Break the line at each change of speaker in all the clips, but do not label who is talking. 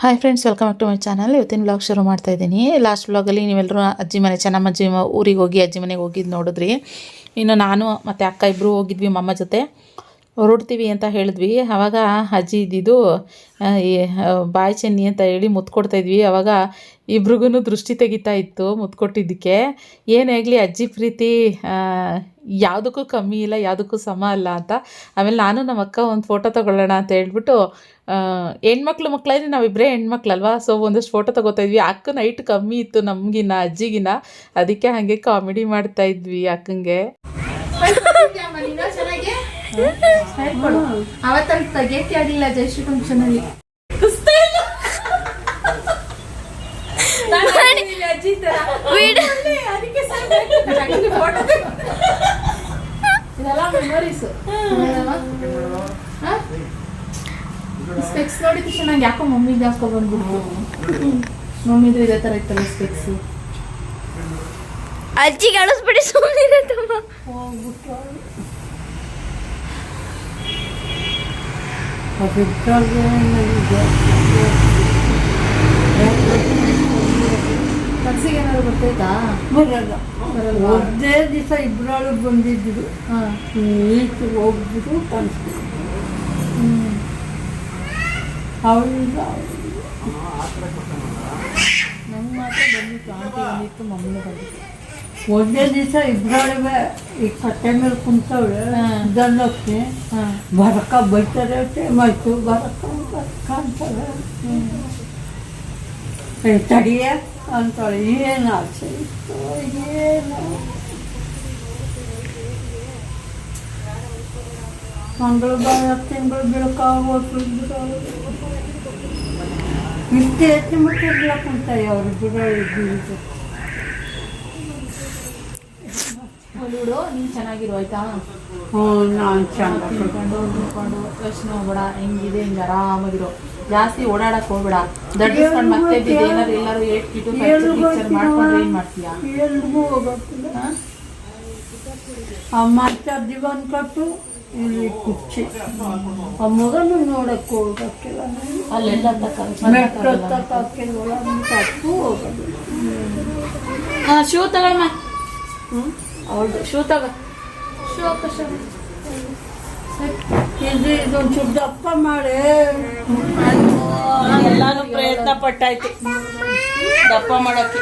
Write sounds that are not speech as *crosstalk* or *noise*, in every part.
Hi friends welcome back to my channel ಇವತ್ತಿನ blog ಶುರು ಮಾಡ್ತಾ ಇದ್ದೀನಿ. ಲಾಸ್ಟ್ ಬ್ಲಾಗಲ್ಲಿ ನೀವೆಲ್ಲರೂ ಅಜ್ಜಿ ಮನೆ, ಚೆನ್ನಮ್ಮ ಅಜ್ಜಿ ಊರಿಗೆ ಹೋಗಿ, ಅಜ್ಜಿ ಮನೆಗೆ ಹೋಗಿದ್ದು ನೋಡಿದ್ರಿ. ಇನ್ನು ನಾನು ಮತ್ತು ಅಕ್ಕ ಇಬ್ಬರು ಹೋಗಿದ್ವಿ ಮಮ್ಮ ಜೊತೆ. ಹೊರಡ್ತೀವಿ ಅಂತ ಹೇಳಿದ್ವಿ. ಆವಾಗ ಅಜ್ಜಿ ಇದ್ದಿದ್ದು ಬಾಯಿ ಚೆನ್ನಿ ಅಂತ ಹೇಳಿ ಮುದ್ದು ಕೊಡ್ತಾ ಇದ್ವಿ. ಆವಾಗ ಇಬ್ರಿಗೂ ದೃಷ್ಟಿ ತೆಗಿತಾ ಇತ್ತು ಮುತ್ಕೊಟ್ಟಿದ್ದಕ್ಕೆ ಏನೇ ಆಗಲಿ ಅಜ್ಜಿ ಪ್ರೀತಿ ಯಾವುದಕ್ಕೂ ಕಮ್ಮಿ ಇಲ್ಲ ಯಾವುದಕ್ಕೂ ಸಮ ಅಲ್ಲ ಅಂತ. ಆಮೇಲೆ ನಾನು ನಮ್ಮ ಅಕ್ಕ ಒಂದು ಫೋಟೋ ತೊಗೊಳ್ಳೋಣ ಅಂತ ಹೇಳ್ಬಿಟ್ಟು ಹೆಣ್ಮಕ್ಳು ಮಕ್ಕಳಾದ್ರೆ ನಾವಿಬ್ಬರೇ ಹೆಣ್ಮಕ್ಳಲ್ವಾ? ಸೊ ಒಂದಷ್ಟು ಫೋಟೋ ತೊಗೋತಾ ಇದ್ವಿ. ಅಕ್ಕನ ಹೈಟ್ ಕಮ್ಮಿ ಇತ್ತು ನಮಗಿನ್ನ ಅಜ್ಜಿಗಿನ್ನ. ಅದಕ್ಕೆ ಹಾಗೆ ಕಾಮಿಡಿ ಮಾಡ್ತಾ ಇದ್ವಿ ಅಕ್ಕಂಗೆ. *laughs*
ಅವತ್ತಲ್ಲಿ ತೆಗಿಯಕ್ಕೆ ಆಗಲಿಲ್ಲ ಜಯಶ್ರೀ ಫಂಕ್ಷನ್ ಅಲ್ಲಿ ಅಜ್ಜಿ ಇದೆಲ್ಲ ಮೆಮೊರೀಸ್ ಸ್ಪೆಕ್ಸ್ ನೋಡಿದ ತಕ್ಷಣ ನಂಗೆ ಯಾಕೋ ಮಮ್ಮಿ ಜಾಸ್ತಿ ಬಂದ್ಬಿಟ್ಟು ಮಮ್ಮಿದು ಇದೇ ತರ ಇತ್ತಲ್ಲ ಸ್ಪೆಕ್ಸ್
ಅಜ್ಜಿಗೆ ಅಳಿಸ್ಬಿಡಿ ಸುಮ್ಮನೆ ತಮ್ಮ.
ಮನ್ಸಿಗೆ ಏನಾದ್ರು ಗೊತ್ತಾಯ್ತಾ
ಬರಲ್ಲ? ಒಂದೇ ದಿವಸ ಇಬ್ಬರಾಳು ಬಂದಿದ್ರು.
ಹಾಂ.
ಈಚೆ ಹೋಗ್ಬಿಟ್ಟು
ಹ್ಮ್.
ಅವಳಿಂದ
ನಂಗೆ ಮಾತ್ರ ಬಂದಿತ್ತು ಆಂಟಿ ಬಂದಿತ್ತು ಮಮ್ಮಿ ಬಂದಿತ್ತು.
ಒಂದೇ ದಿವಸ ಇಬ್ಬರಾಳುವೆ ಈ ಕಟ್ಟೆ ಮೇಲೆ ಕುಂತವಳೆ
ಹಾ.
ದಂಡಕ್ಕೆ
ಹಾಂ
ಬರಕ ಬೈತಾರೆ ಟೈಮ್ ಆಯ್ತು ಬರಕ ಬರಕ ಅಂತಾರೆ ಏ, ತಡಿಯ ಅಂತಾಳೆ ಏನು ಆಸೆ ಇತ್ತು ಏನು ಮಂಗಳು ಬಾಳ ತಿಂಗಳು ಬೆಳಕಾಗೋದು ಇಷ್ಟು ಹೆಚ್ಚು ಮಟ್ಟಿಲ್ಲ ಕುಂತಾಯಿ ಅವ್ರು ಬಿಡೋ ಇದ್ದು
ನೋಡು ನೀನು ಚೆನ್ನಾಗಿರು ಆಯ್ತಾ?
ಹ್ಞೂ ನಾನು ಚಂದ
ತಿಳ್ಕೊಂಡು ತಿಳ್ಕೊಂಡು ಯೋಚನೆ ಹೋಗ್ಬೇಡ ಹೆಂಗಿದೆ ಹಿಂಗೆ ಆರಾಮಾಗಿರೋ. ಜಾಸ್ತಿ ಓಡಾಡಕ್ ಹೋಗ್ಬೇಡ. ದಡ್ಡಿಸ್ಕೊಂಡು ಮತ್ತೆ ಬಿದ್ದು ಏನಾರು ಎಲ್ಲಾರು ಏಟ್ ಕಿಟ್ಟು ಪಿಕ್ಚರ್ ಮಾಡ್ಕೊಂಡ್ರೆ ಏನು ಮಾಡ್ತೀಯಾ?
ಎಲ್ರಿಗೂ ಹೋಗೋಕ್ಕಿಲ್ಲ
ಹಾ?
ಆ ಮಾತ ಕಟ್ಟು ಇಲ್ಲಿ ಕುರ್ಚಿ. ಆ ಮಗನು ನೋಡಕ್ಕೆ ಹೋಗಕ್ಕಿಲ್ಲ
ಅಲ್ಲೆಲ್ಲ
ಹತ್ತಕ್ಕಾಕಿಲ್ವಲ್ಲ ತಪ್ಪು ಹೋಗೋದು.
ಅವ್ರದ್ದು ಶೂ ತಗೋ ಶೂ
ಇದು ಇದೊಂಚೂರು ದಪ್ಪ ಮಾಡಿ.
ಎಲ್ಲಾನು ಪ್ರಯತ್ನ ಪಟ್ಟಾಯ್ತು. ದಪ್ಪ ಮಾಡೋಕೆ.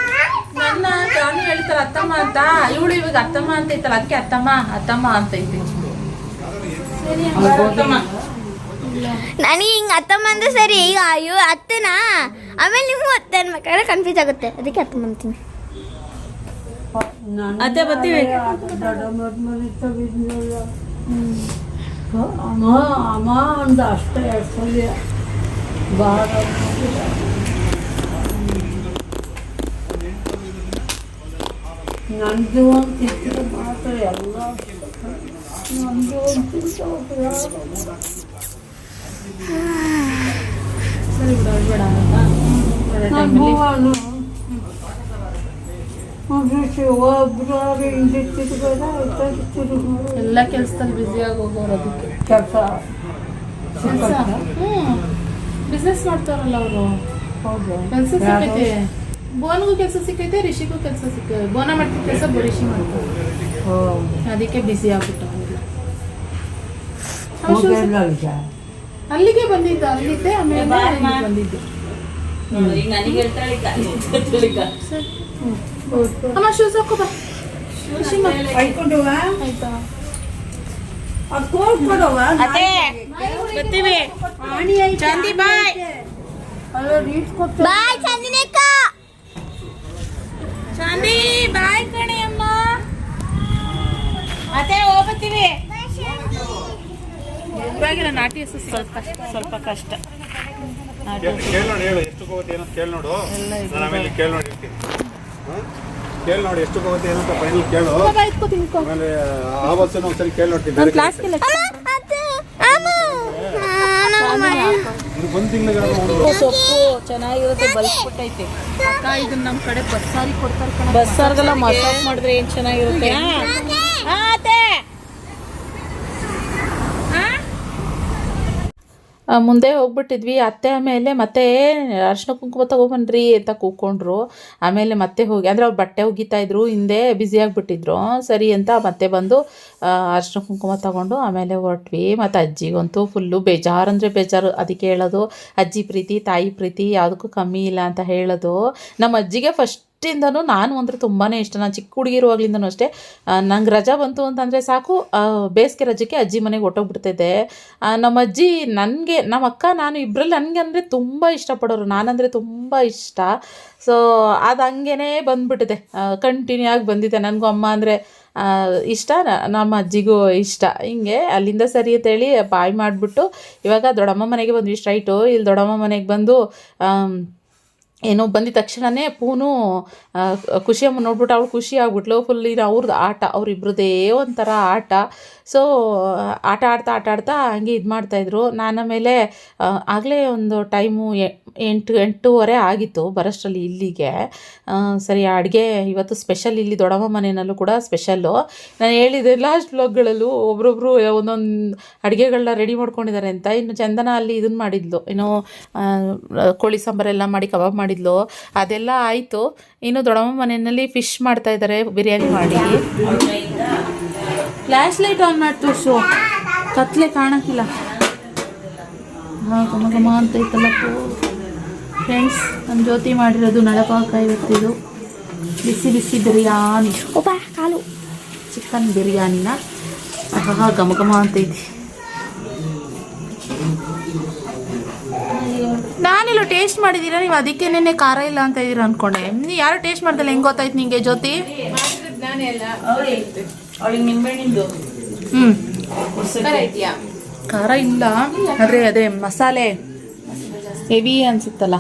ನನ್ನ ನಾನು ಹೇಳ್ತಾರ ಅತ್ತಮ್ಮ ಅಂತ. ಇವಳು ಇವಾಗ ಅತ್ತಮ್ಮ ಅಂತ ಐತಲ್ಲ ಅದಕ್ಕೆ ಅತ್ತಮ್ಮ ಅತ್ತಮ್ಮ ಅಂತ ಐತಿ.
ನನಗೆ ಹಿಂಗೆ ಅತ್ತಮ್ಮ ಅಂದ್ರೆ ಸರಿ ಈಗ ಅಯ್ಯೋ ಅತ್ತನಾ? ಆಮೇಲೆ ನಿಮ್ಗೂ ಅತ್ತೆ ಅನ್ಬೇಕಾದ್ರೆ ಕನ್ಫ್ಯೂಸ್ ಆಗುತ್ತೆ. ಅದಕ್ಕೆ ಅತ್ತಮ್ಮ ಅಂತೀನಿ.
ಅತ್ತೆ ಬರ್ತೀವಿ.
ಅಮ್ಮ ಅಮ್ಮ ಅಂದ ಅಷ್ಟೇ ಸಲ ಭಾಳ ನಂದು ಒಂದು ತಿಂತಿದ್ರೆ ಮಾತ್ರ ಎಲ್ಲ. ನಂದು ಒಂದು
ಸರಿ ಬಿಡ ಅಳ್ಬೇಡ ಅಂತ ಒಳ್ಳೆ ಟೈಮಲ್ಲಿ
ಒಬ್ಬರು ಹಿಂದೆ ತಿರುಗದ ತಿರುಗ
ಎಲ್ಲ ಕೆಲ್ಸದಲ್ಲಿ ಬ್ಯುಸಿ ಆಗೋಗೋರು ಹೋಗೋರು ಅದಕ್ಕೆ.
ಕೆಲಸ?
ಹ್ಞೂ ಬಿಸ್ನೆಸ್ ಮಾಡ್ತಾರಲ್ಲ ಅವರು.
ಹೌದು.
ಕೆಲಸ ಸಿಕ್ಕೈತೆ. ಬೋನ್ಗೂ ಕೆಲಸ ಸಿಕ್ಕೈತೆ ರಿಷಿಗೂ ಕೆಲಸ ಸಿಕ್ಕೈತೆ. ಬೋನ ಮಾಡ್ತಿದ್ದ ಕೆಲಸ ರಿಷಿ ಮಾಡ್ತಾರೆ ಅದಕ್ಕೆ ಬಿಸಿ ಆಗ್ಬಿಟ್ಟು ಅಲ್ಲಿಗೆ? ಬಂದಿದ್ದ ಅಲ್ಲಿದ್ದೆ ಆಮೇಲೆ ಬಂದಿದ್ದೆ.
ನನಗೆ ಹೇಳ್ತಾಳೆ
ಅಮ್ಮ ಶೂಸ್ ಹಾಕೋ ಬಾ ರಿಷಿ ಮಾ-
ಆಯ್ಕೊಂಡು
ಆಯ್ತಾ
ಅದು ತೋರ್ಸ್ಕೊಡವ
ಅತ್ತೆ ಬರ್ತೀವಿ ಚಾಂದಿ ಬಾಯ್
ಅಲ್ಲ ರೀಟ್ ಕೊಟ್ಟು
ಬಾಯ್ ಚಂದಿನೇಕ
ಚಾಂದಿ ಬಾಯ್ ಕಣೆ ಅಮ್ಮ ಅತ್ತೆ ಹೋಗ್ಬತ್ತೀವಿ ಇವಾಗಿಲ್ಲ ನಾಟಿ ಸ್ವಲ್ಪ ಸ್ವಲ್ಪ ಕಷ್ಟ.
ಕೇಳಿ ನೋಡಿ ಹೇಳು. ಎಷ್ಟು ಹೋಗುತ್ತೆ ಏನಂತ ಕೇಳಿ ನೋಡು. ಆಮೇಲೆ ಕೇಳಿ ಕೇಳಿ ನೋಡಿ ಎಷ್ಟು ಹೋಗುತ್ತೆ ಏನಂತ ಫೈನಲ್ ಕೇಳು. ಆಮೇಲೆ ಆ ಬಸ್ಸನ್ನು ಒಂದ್ಸರಿ ಕೇಳಿ ನೋಡ್ತೀನಿ ಬೇರೆ.
ಕ್ಲಾಸ್ಗೆಲ್ಲ
ಇದು ಒಂದು ತಿಂಗಳಿಗೆ
ಸೊಪ್ಪು ಚೆನ್ನಾಗಿರುತ್ತೆ ಬಲ್ಸ್ಬಿಟ್ಟೈತೆ.
ಅಕ್ಕ ಇದನ್ನ ನಮ್ಮ ಕಡೆ ಬಸ್ಸಾರಿ ಕೊಡ್ತಾರೆ ಕಣ
ಬಸ್ಸಾರ್ಗೆಲ್ಲ ಮಸಾಜ್ ಮಾಡಿದ್ರೆ ಏನು ಚೆನ್ನಾಗಿರುತ್ತೆ?
ಮುಂದೆ ಹೋಗ್ಬಿಟ್ಟಿದ್ವಿ. ಅತ್ತೆ ಆಮೇಲೆ ಮತ್ತೆ ಅರ್ಶಿನ ಕುಂಕುಮ ತಗೊಬನ್ರಿ, ಅಂತ ಕೂಕೊಂಡ್ರು ಆಮೇಲೆ ಮತ್ತೆ ಹೋಗಿ, ಅಂದರೆ ಅವ್ರು ಬಟ್ಟೆ ಒಗಿತಾ ಇದ್ರು, ಹಿಂದೆ ಬ್ಯುಸಿ ಆಗಿಬಿಟ್ಟಿದ್ರು. ಸರಿ ಅಂತ ಮತ್ತೆ ಬಂದು ಅರ್ಶಿನ ಕುಂಕುಮ ತಗೊಂಡು ಆಮೇಲೆ ಹೊರಟ್ವಿ. ಮತ್ತು ಅಜ್ಜಿಗಂತೂ ಫುಲ್ಲು ಬೇಜಾರು, ಅಂದರೆ ಬೇಜಾರು. ಅದಕ್ಕೆ ಹೇಳೋದು, ಅಜ್ಜಿ ಪ್ರೀತಿ, ತಾಯಿ ಪ್ರೀತಿ ಯಾವುದಕ್ಕೂ ಕಮ್ಮಿ ಇಲ್ಲ, ಅಂತ ಹೇಳೋದು. ನಮ್ಮ ಅಜ್ಜಿಗೆ ಫಸ್ಟಿಂದನೂ ನಾನು ಅಂದರೆ ತುಂಬಾ ಇಷ್ಟ. ನಾನು ಚಿಕ್ಕ ಹುಡುಗಿರುವಾಗ್ಲಿಂದನೂ ಅಷ್ಟೇ. ನಂಗೆ ರಜಾ ಬಂತು ಅಂತಂದರೆ ಸಾಕು. ಬೇಸಿಗೆ ರಜಕ್ಕೆ ಅಜ್ಜಿ ಮನೆಗೆ ಹೊಟ್ಟೋಗ್ಬಿಡ್ತಿದ್ದೆ ನಮ್ಮ ಅಜ್ಜಿ ನನಗೆ, ನಮ್ಮ ಅಕ್ಕ, ನಾನು ಇಬ್ಬರಲ್ಲಿ ನನಗೆ ಅಂದರೆ ತುಂಬ ಇಷ್ಟಪಡೋರು. ನಾನಂದರೆ ತುಂಬ ಇಷ್ಟ. ಸೊ ಅದು ಹಂಗೇ ಬಂದುಬಿಟ್ಟಿದೆ. ಕಂಟಿನ್ಯೂ ಆಗಿ ಬಂದಿದೆ. ನನಗೂ ಅಮ್ಮ ಅಂದರೆ ಇಷ್ಟ. ನಮ್ಮ ಅಜ್ಜಿಗೂ ಇಷ್ಟ. ಹಿಂಗೆ ಅಲ್ಲಿಂದ ಸರಿ ಅಂತೇಳಿ ಬಾಯಿ ಮಾಡಿಬಿಟ್ಟು ಇವಾಗ ದೊಡ್ಡಮ್ಮ ಮನೆಗೆ ಬಂದ್ವಿ. ಸ್ಟ್ರೈಟು ಇಲ್ಲಿ ದೊಡ್ಡಮ್ಮ ಮನೆಗೆ ಬಂದು ಏನೋ ಬಂದಿದ ತಕ್ಷಣವೇ ಪೂನು ಖುಷಿ ಖುಷಿಯಮ್ಮ ನೋಡ್ಬಿಟ್ಟು ಅವಳು ಖುಷಿ ಆಗ್ಬಿಟ್ಲು. ಫುಲ್ ಇದು ಅವ್ರದ್ದು ಆಟ ಅವರಿಬ್ರದ್ದೇ ಒಂಥರ ಆಟ. ಸೊ ಆಟ ಆಡ್ತಾ ಆಟ ಆಡ್ತಾ ಹಂಗೆ ಇದು ಮಾಡ್ತಾಯಿದ್ರು ನಾನು ಆಮೇಲೆ ಆಗಲೇ ಒಂದು ಟೈಮು ಎಂಟು, ಎಂಟೂವರೆ ಆಗಿತ್ತು ಬರೋಷ್ಟರಲ್ಲಿ ಇಲ್ಲಿಗೆ. ಸರಿ ಅಡುಗೆ ಇವತ್ತು ಸ್ಪೆಷಲ್ ಇಲ್ಲಿ ದೊಡ್ಡಮ್ಮ ಮನೆಯಲ್ಲೂ ಕೂಡ ಸ್ಪೆಷಲ್ಲು ನಾನು ಹೇಳಿದೆ ಲಾಸ್ಟ್ ಬ್ಲಾಗ್ಗಳಲ್ಲೂ ಒಬ್ರೊಬ್ರು ಒಂದೊಂದು ಅಡುಗೆಗಳನ್ನ ರೆಡಿ ಮಾಡ್ಕೊಂಡಿದ್ದಾರೆ ಅಂತ. ಇನ್ನು ಚಂದನ ಅಲ್ಲಿ ಇದನ್ನು ಮಾಡಿದ್ಲು. ಏನೋ ಕೋಳಿ ಸಾಂಬಾರೆಲ್ಲ ಮಾಡಿ, ಕಬಾಬ್ ಮಾಡಿದ್ಲು. ಅದೆಲ್ಲ ಆಯಿತು. ಇನ್ನು ದೊಡ್ಡಮ್ಮ ಮನೆಯಲ್ಲಿ ಫಿಶ್ ಮಾಡ್ತಾ ಇದ್ದಾರೆ ಬಿರಿಯಾನಿ ಮಾಡಿ. ಫ್ಲ್ಯಾಶ್ ಲೈಟ್ ಆನ್ ಮಾಡಿ ಶೋ. ಕತ್ಲೆ ಕಾಣಕ್ಕಿಲ್ಲ. ಹಾಂ ಗಮ ಅಂತ ಐತಲ್ಲ ಫ್ರೆಂಡ್ಸ್ ನಮ್ಮ ಜ್ಯೋತಿ ಮಾಡಿರೋದು ನಳಪಾಕ ಇವತ್ತಿದು ಬಿಸಿ ಬಿಸಿ ಬಿರಿಯಾನಿ.
ಒಬ್ಬ ಕಾಲು.
ಚಿಕನ್ ಬಿರಿಯಾನಿನ. ಆಹಾ ಘಮ ಅಂತ ಅಂತೈತಿ ನಾನೆಲ್ಲ ಟೇಸ್ಟ್ ಮಾಡಿದ್ದೀರಾ? ನೀವು ಅದಕ್ಕೆ ನಿನ್ನೆ ಖಾರ ಇಲ್ಲ ಅಂತ ಇದ್ದೀರಾ ಅನ್ಕೊಂಡೆ. ನೀವು ಯಾರು ಟೇಸ್ಟ್ ಮಾಡ್ದಲ್ಲ ಹೆಂಗೆ ಗೊತ್ತಾಯ್ತು ನಿಂಗೆ ಜ್ಯೋತಿ? ಹ್ಞೂ ಖಾರ ಇಲ್ಲ. ಆದರೆ ಅದೇ ಮಸಾಲೆ ಹೆವಿ ಅನ್ಸುತ್ತಲ್ಲ.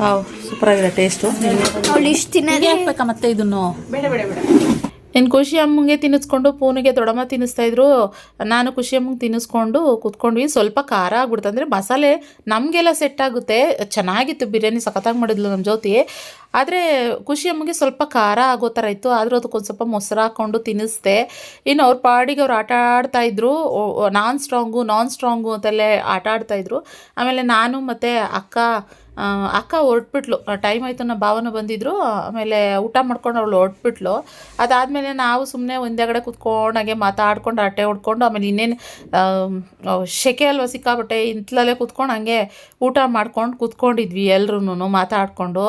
ಹಾವ್ ಸೂಪರ್ ಆಗಿದೆ ಟೇಸ್ಟು
ಅವಳು ಇಷ್ಟು ತಿನ್ನೋದೇ.
ಹಾಕ್ಬೇಕಾ ಮತ್ತೆ ಇದನ್ನು?
ಬೇಡ ಬೇಡ ಬೇಡ.
ಇನ್ನು ಖುಷಿ ಅಮ್ಮಂಗೆ ತಿನ್ನಿಸ್ಕೊಂಡು ಪೂನಿಗೆ ದೊಡಮ್ಮ ತಿನ್ನಿಸ್ತಾ ಇದ್ರು. ನಾನು ಖುಷಿ ಅಮ್ಮಂಗೆ ತಿನ್ನಿಸ್ಕೊಂಡು ಕುತ್ಕೊಂಡ್ವಿ. ಸ್ವಲ್ಪ ಖಾರ ಆಗ್ಬಿಡ್ತು. ಅಂದರೆ ಮಸಾಲೆ ನಮಗೆಲ್ಲ ಸೆಟ್ ಆಗುತ್ತೆ. ಚೆನ್ನಾಗಿತ್ತು ಬಿರಿಯಾನಿ, ಸಖತ್ತಾಗಿ ಮಾಡಿದ್ಲು ನಮ್ಮ ಜ್ಯೋತಿ ಆದರೆ ಖುಷಿ ಅಮ್ಮಗೆ ಸ್ವಲ್ಪ ಖಾರ ಆಗೋ ಥರ ಇತ್ತು. ಆದರೂ ಅದಕ್ಕೊಂದು ಸ್ವಲ್ಪ ಮೊಸರು ಹಾಕ್ಕೊಂಡು ತಿನ್ನಿಸ್ದೆ. ಇನ್ನು ಅವ್ರ ಪಾಡಿಗೆ ಅವ್ರು ಆಟ ಆಡ್ತಾ ಇದ್ರು. ನಾನ್ ಸ್ಟ್ರಾಂಗು ನಾನ್ ಸ್ಟ್ರಾಂಗು ಅಂತಲ್ಲೇ ಆಟ ಆಡ್ತಾಯಿದ್ರು ಆಮೇಲೆ ನಾನು ಮತ್ತು ಅಕ್ಕ ಅಕ್ಕ ಹೊರಟ್ಬಿಟ್ಲು. ಟೈಮ್ ಆಯಿತು ನಮ್ಮ ಭಾವನ ಬಂದಿದ್ರು. ಆಮೇಲೆ ಊಟ ಮಾಡ್ಕೊಂಡು ಅವಳು ಹೊರಟ್ಬಿಟ್ಲು. ಅದಾದಮೇಲೆ ನಾವು ಸುಮ್ಮನೆ ಒಂದೆಗಡೆ ಕುತ್ಕೊಂಡಾಗೆ ಮಾತಾಡ್ಕೊಂಡು ಅಟ್ಟೆ ಹೊಡ್ಕೊಂಡು, ಆಮೇಲೆ ಇನ್ನೇನು ಶೆಕೆ ಅಲ್ವ ಸಿಕ್ಕಾಬಟ್ಟೆ ಇಂತಲಲ್ಲೇ ಕೂತ್ಕೊಂಡು ಹಂಗೆ ಊಟ ಮಾಡ್ಕೊಂಡು ಕೂತ್ಕೊಂಡಿದ್ವಿ ಎಲ್ರೂ ಮಾತಾಡಿಕೊಂಡು.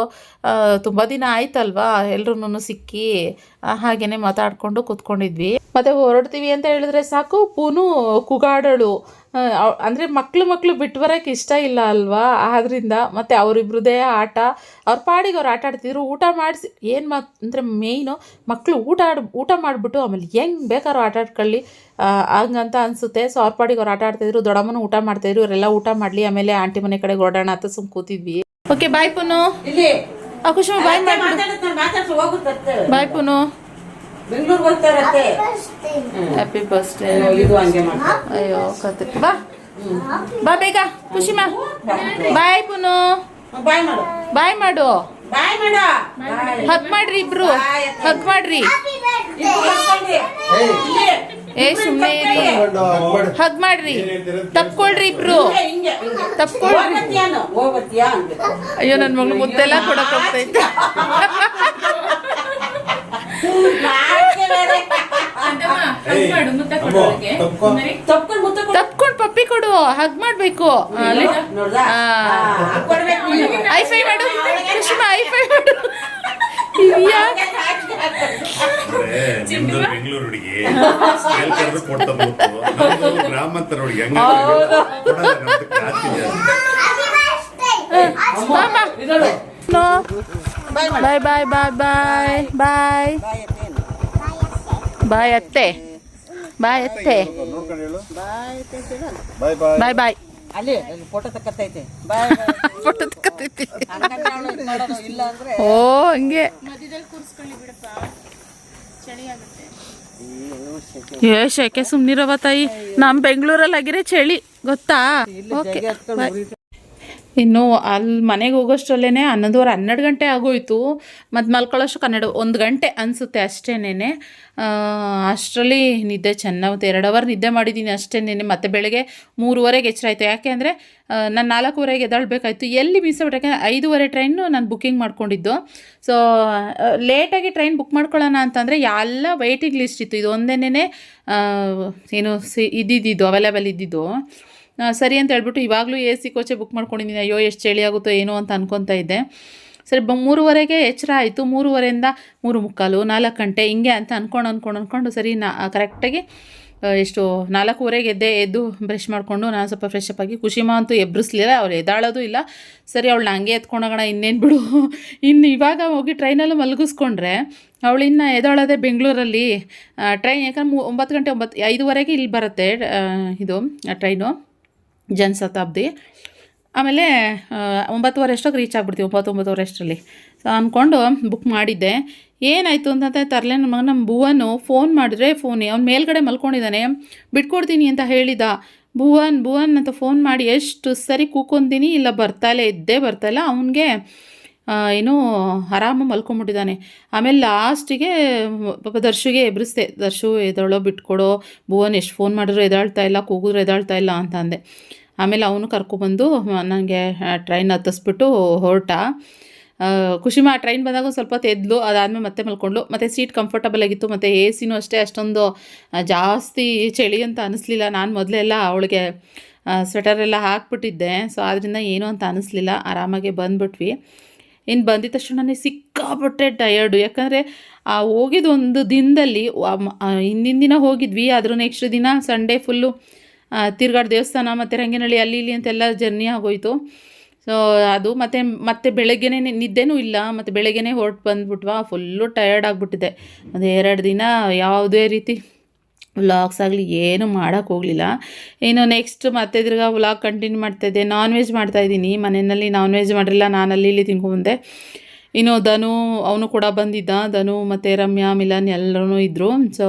ತುಂಬ ದಿನ ಆಯ್ತಲ್ವಾ ಎಲ್ರೂ ಸಿಕ್ಕಿ. ಆ, ಹಾಗೇನೆ ಮಾತಾಡ್ಕೊಂಡು ಕೂತ್ಕೊಂಡಿದ್ವಿ. ಮತ್ತೆ ಹೊರಡ್ತೀವಿ ಅಂತ ಹೇಳಿದ್ರೆ ಸಾಕು ಪೂನು ಕುಗಾಡಳು. ಅಂದರೆ ಮಕ್ಕಳು ಮಕ್ಕಳು ಬಿಟ್ಟು ಬರೋಕ್ಕೆ ಇಷ್ಟ ಇಲ್ಲ ಅಲ್ವಾ? ಆದ್ದರಿಂದ ಮತ್ತು ಅವರಿಬ್ರದೇ ಆಟ ಅವ್ರ ಪಾಡಿಗೆ ಅವ್ರು ಆಟ ಆಡ್ತಿದ್ರು ಊಟ ಮಾಡಿಸಿ ಏನು ಮಾ ಅಂದರೆ ಮೇಯ್ನು ಮಕ್ಕಳು ಊಟ ಆಡ್ ಊಟ ಮಾಡಿಬಿಟ್ಟು ಆಮೇಲೆ ಹೆಂಗೆ ಬೇಕಾದ್ರೂ ಆಟ ಆಡ್ಕೊಳ್ಳಿ. ಆ, ಹಂಗಂತ ಅನಿಸುತ್ತೆ. ಸೊ ಅವ್ರ ಪಾಡಿಗೆ ಅವ್ರು ಆಟ ಆಡ್ತಿದ್ರು ದೊಡ್ಡಮ್ಮನೂ ಊಟ ಮಾಡ್ತಾಯಿದ್ರು ಇವರೆಲ್ಲ ಊಟ ಮಾಡಲಿ ಆಮೇಲೆ ಆಂಟಿ ಮನೆ ಕಡೆ ಓಡೋಣ ಅಂತ ಸುಮ್ ಕೂತಿದ್ವಿ. ಓಕೆ ಬಾಯ್ ಪುನು.
ಇಲ್ಲಿ.
ಆ ಕುಶುಮ ಬಾಯ್ ಬಾಯ್ ಪುನು.
ಬೆಂಗಳೂರಿಗೆ ಹೋಗ್ತಾರತ್ತೆ.
ಹ್ಯಾಪಿ ಬರ್ಸ್ಡೇ
ಇದು ಹಂಗೆ
ಅಯ್ಯೋ ಕತೆ ಬಾ. ಬಾ ಬೇಗ ಖುಷಿಮಾ. ಬಾಯ್ ಪುನು.
ಬಾಯ್ ಮಾಡು.
ಬಾಯ್ ಮಾಡು.
ಬಾಯ್ ಮಾಡ.
ಹಗ್ ಮಾಡ್ರಿ ಇಬ್ರು. ಹಕ್ ಮಾಡ್ರಿ. ಏ ಸುಮ್ಮನೆ ಇರಿ. ಹಗ್ ಮಾಡ್ರಿ. ತಪ್ಕೊಳ್ರಿ ಇಬ್ರು. ತಪ್ಕೊಳ್ರಿ. ಅಯ್ಯೋ ನನ್ನ ಮಗಳು ಮುದ್ದೆಲ್ಲ ಕೊಡಕ್ ಹೋಗ್ತೈತೆ.
ತಪ್ಕೊಂಡು ಮುತ್ತ ಕೊಡು.
ತಪ್ಕೊಂಡ್ ಪಪ್ಪಿ ಕೊಡು ಹಗ್ ಮಾಡ್ಬೇಕು.
ಐಫೈ
ಆ.
ಆ, ಕೊಡ್ಬೇಕು
ಐ ಫೈ ಮಾಡು. ಕೃಷ್ಣ ಐ ಫೈ ಮಾಡು. *laughs*
ನಿಮ್ದು ಬೆಂಗಳೂರು ಹುಡುಗಿ. *laughs* ಸ್ಟೈಲ್ ಕರೆದು ಕೊಡ್ತಾ ಬಂತು ನಮ್ದು ಗ್ರಾಮಾಂತರ ಹುಡುಗಿ ಹಂಗೆ
ಬಾಯ್ ಬಾಯ್ ಬಾಯ್ ಬಾಯ್ ಬಾಯ್ ಬಾಯ್ ಅತ್ತೆ. ಬಾಯ್ ಅತ್ತೆ.
ಬಾಯ್ ಬಾಯ್
ಬಾಯ್
ಅಲ್ಲಿ ಫೋಟೋ ತಕ್ಕತ್ತೈತೆ
ಓ ಹಂಗೆ. ಏ ಶೆಕೆ ಸುಮ್ನಿರವ ತಾಯಿ. ನಮ್ ಬೆಂಗಳೂರಲ್ಲಿ ಆಗಿರೋ ಚಳಿ ಗೊತ್ತಾ? ಓಕೆ ಇನ್ನು ಅಲ್ಲಿ ಮನೆಗೆ ಹೋಗೋಷ್ಟರಲ್ಲೇ ಹನ್ನೊಂದುವರೆ ಹನ್ನೆರಡು ಗಂಟೆ ಆಗೋಯ್ತು. ಮತ್ತು ಮಲ್ಕೊಳ್ಳೋಷ್ಟಕ್ಕೆ ಕನ್ನಡ ಒಂದು ಗಂಟೆ ಅನಿಸುತ್ತೆ ಅಷ್ಟೇನೆ ಅಷ್ಟರಲ್ಲಿ ನಿದ್ದೆ ಚೆನ್ನಾಗಿ ಎರಡು ಅವರ್ ನಿದ್ದೆ ಮಾಡಿದ್ದೀನಿ ಅಷ್ಟೇನೆ ಮತ್ತು ಬೆಳಗ್ಗೆ ಮೂರುವರೆಗೆ ಎಚ್ಚರ ಆಯಿತು. ಯಾಕೆ ಅಂದರೆ ನಾನು ನಾಲ್ಕೂವರೆಗೆ ಎದ್ದಾಳಬೇಕಾಯ್ತು. ಎಲ್ಲಿ ಮಿಸ್ ಆಗ್ಬಿಟ್ಟು ಯಾಕೆಂದರೆ ಐದೂವರೆ ಟ್ರೈನು ನಾನು ಬುಕ್ಕಿಂಗ್ ಮಾಡ್ಕೊಂಡಿದ್ದು. ಸೊ ಲೇಟಾಗಿ ಟ್ರೈನ್ ಬುಕ್ ಮಾಡ್ಕೊಳ್ಳೋಣ ಅಂತಂದರೆ ಎಲ್ಲ ವೆಯ್ಟಿಂಗ್ ಲಿಸ್ಟ್ ಇತ್ತು. ಇದು ಒಂದೇನೇ ಏನು ಸಿ ಇದ್ದಿದ್ದು ಅವೈಲೇಬಲ್ ಇದ್ದಿದ್ದು. ಸರಿ ಅಂತ ಹೇಳ್ಬಿಟ್ಟು ಇವಾಗಲೂ ಎ ಸಿ ಕೋಚೆ ಬುಕ್ ಮಾಡ್ಕೊಂಡಿದ್ದೀನಿ ಅಯ್ಯೋ, ಎಷ್ಟು ಚಳಿ ಆಗುತ್ತೋ ಏನೋ ಅಂತ ಅನ್ಕೊತಾ ಇದ್ದೆ. ಸರಿ, ಬ, ಮೂರುವರೆಗೆ ಎಚ್ಚರ ಆಯಿತು. ಮೂರುವರೆಯಿಂದ ಮೂರು ಮುಕ್ಕಾಲು, ನಾಲ್ಕು ಗಂಟೆ ಹಿಂಗೆ ಅಂತ ಅಂದ್ಕೊಂಡು ಅಂದ್ಕೊಂಡು ಅಂದ್ಕೊಂಡು ಸರಿ, ನಾ ಕರೆಕ್ಟಾಗಿ ಎಷ್ಟು ನಾಲ್ಕೂವರೆಗೆ ಎದ್ದೆ, ಎದ್ದು ಬ್ರಷ್ ಮಾಡಿಕೊಂಡು ನಾನು ಸ್ವಲ್ಪ ಫ್ರೆಶ್ ಅಪ್ ಆಗಿ ಖುಷಿಮಾ ಅಂತೂ ಎಬ್ಬರಿಸ್ಲಿಲ್ಲ ಅವ್ಳು ಎದ್ದಾಳೋದು ಇಲ್ಲ. ಸರಿ ಅವಳು ಹಂಗೆ ಎತ್ಕೊಂಡೋಗೋಣ ಇನ್ನೇನು ಬಿಡು. *laughs* ಇನ್ನು ಇವಾಗ ಹೋಗಿ ಟ್ರೈನಲ್ಲೂ ಮಲಗಿಸ್ಕೊಂಡ್ರೆ ಅವಳು ಇನ್ನು ಎದ್ದಾಳೋದೆ ಬೆಂಗಳೂರಲ್ಲಿ. ಟ್ರೈನ್ ಯಾಕಂದ್ರೆ ಒಂಬತ್ತು ಗಂಟೆ, ಒಂಬತ್ತು, ಐದುವರೆಗೆ ಇಲ್ಲಿ ಬರುತ್ತೆ ಇದು ಟ್ರೈನು. ಜನಶತಾಬ್ದಿ. ಆಮೇಲೆ ಒಂಬತ್ತುವರೆ ಅಷ್ಟೊಗೆ ರೀಚ್ ಆಗ್ಬಿಡ್ತೀವಿ, ಒಂಬತ್ತೊಂಬತ್ತುವರೆ ಅಷ್ಟರಲ್ಲಿ. ಸೊ ಅಂದ್ಕೊಂಡು ಬುಕ್ ಮಾಡಿದ್ದೆ. ಏನಾಯಿತು ಅಂತಂದರೆ, ತರಲೆ ನಮ್ಮ ನಮ್ಮ ಭುವನು ಫೋನ್ ಮಾಡಿದ್ರೆ ಫೋನ್ ಅವ್ನು ಮೇಲ್ಗಡೆ ಮಲ್ಕೊಂಡಿದ್ದಾನೆ ಬಿಟ್ಕೊಡ್ತೀನಿ ಅಂತ ಹೇಳಿದ. ಭುವನ್ ಭುವನ್ ಅಂತ ಫೋನ್ ಮಾಡಿ, ಎಷ್ಟು ಸರಿ ಕೂಕೊಂತೀನಿ ಇಲ್ಲ ಬರ್ತಾಯಿಲ್ಲ ಇದ್ದೇ ಬರ್ತಾಯಿಲ್ಲ ಅವನಿಗೆ ಏನೋ ಆರಾಮ ಮಲ್ಕೊಂಬಿಟ್ಟಿದ್ದಾನೆ ಆಮೇಲೆ ಲಾಸ್ಟಿಗೆ, ಪಾಪ ದರ್ಶುಗೆ ಎಬ್ರಿಸ್ದೆ. ದರ್ಶು ಎದಳೋ ಬಿಟ್ಕೊಡೋ. ಭುವನ್ ಎಷ್ಟು ಫೋನ್ ಮಾಡಿದ್ರು ಎದಾಳ್ತಾ ಇಲ್ಲ, ಕೂಗಿದ್ರು ಎದಾಳ್ತಾ ಇಲ್ಲ, ಅಂತ ಅಂದೆ. ಆಮೇಲೆ ಅವನು ಕರ್ಕೊಬಂದು ನನಗೆ ಟ್ರೈನ್ ಹತ್ತಿಸ್ಬಿಟ್ಟು ಹೊರಟ. ಖುಷಿಮ, ಆ ಟ್ರೈನ್ ಬಂದಾಗ ಸ್ವಲ್ಪ ತೆದ್ಲು, ಅದಾದಮೇಲೆ ಮತ್ತೆ ಮಲ್ಕೊಂಡ್ಲು. ಮತ್ತು ಸೀಟ್ ಕಂಫರ್ಟಬಲ್ ಆಗಿತ್ತು, ಮತ್ತು ಎ ಸಿನೂ ಅಷ್ಟೇ, ಅಷ್ಟೊಂದು ಜಾಸ್ತಿ ಚಳಿ ಅಂತ ಅನಿಸ್ಲಿಲ್ಲ. ನಾನು ಮೊದಲೆಲ್ಲ ಅವಳಿಗೆ ಸ್ವೆಟರ್ ಎಲ್ಲ ಹಾಕ್ಬಿಟ್ಟಿದ್ದೆ. ಸೊ ಆದ್ದರಿಂದ ಏನೂ ಅಂತ ಅನಿಸ್ಲಿಲ್ಲ. ಆರಾಮಾಗಿ ಬಂದುಬಿಟ್ವಿ. ಇನ್ನು ಬಂದಿದ ತಕ್ಷಣ ನನಗೆ ಸಿಕ್ಕಾಪಟ್ಟೆ ಟಯರ್ಡು ಯಾಕಂದರೆ, ಆ ಹೋಗಿದ್ದು ಒಂದು ದಿನದಲ್ಲಿ ಹಿಂದಿನ ದಿನ ಹೋಗಿದ್ವಿ. ಆದರೂ ನೆಕ್ಸ್ಟ್ ದಿನ ಸಂಡೇ ಫುಲ್ಲು ತಿರ್ಗಾಡು ದೇವಸ್ಥಾನ ಮತ್ತು ರಂಗನಹಳ್ಳಿ ಅಲ್ಲಿ ಇಲ್ಲಿ ಅಂತೆಲ್ಲ ಜರ್ನಿ ಆಗೋಯ್ತು. ಸೊ ಅದು ಮತ್ತು, ಮತ್ತೆ ಬೆಳಗ್ಗೆನೇ ನಿದ್ದೆನೂ ಇಲ್ಲ. ಮತ್ತು ಬೆಳಗ್ಗೆನೇ ಹೊರಟು ಬಂದ್ಬಿಟ್ವಾ ಫುಲ್ಲು ಟಯರ್ಡ್ ಆಗಿಬಿಟ್ಟಿದೆ. ಒಂದು ಎರಡು ದಿನ ಯಾವುದೇ ರೀತಿ ವ್ಲಾಗ್ಸ್ ಆಗಲಿ ಏನು ಮಾಡೋಕ್ಕೆ ಹೋಗಲಿಲ್ಲ. ಇನ್ನು ನೆಕ್ಸ್ಟ್ ಮತ್ತೆ ತಿರ್ಗಾ ವ್ಲಾಗ್ ಕಂಟಿನ್ಯೂ ಮಾಡ್ತಾಯಿದ್ದೆ ನಾನ್ ವೆಜ್ ಮಾಡ್ತಾಯಿದ್ದೀನಿ ಮನೆಯಲ್ಲಿ ನಾನ್ ವೆಜ್ ಮಾಡಿರಲಿಲ್ಲ ನಾನು ಅಲ್ಲಿ ಇಲ್ಲಿ ತಿನ್ಕೊಂಬಂದೆ ಇನ್ನು ಧನು ಅವನು ಕೂಡ ಬಂದಿದ್ದ. ಧನು ಮತ್ತು ರಮ್ಯಾ, ಮಿಲನ್ ಎಲ್ಲರೂ ಇದ್ದರು ಸೊ